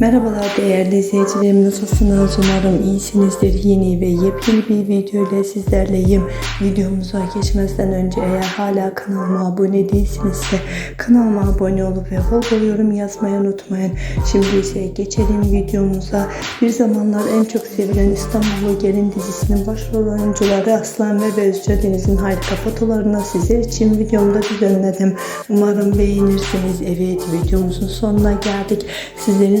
Merhabalar değerli izleyicilerim nasılsınız? Umarım iyisinizdir. Yeni ve yepyeni bir video ile sizlerleyim. Videomuza geçmezden önce eğer hala kanalıma abone değilsinizse kanalıma abone olup ve bol bol yorum yazmayı unutmayın. Şimdi ise geçelim videomuza. Bir zamanlar en çok sevilen İstanbul'u Gelin dizisinin başrol oyuncuları Aslan ve Bezce Deniz'in harika fotolarını sizler için videomda düzenledim. Umarım beğenirsiniz. Evet videomuzun sonuna geldik. Sizlerin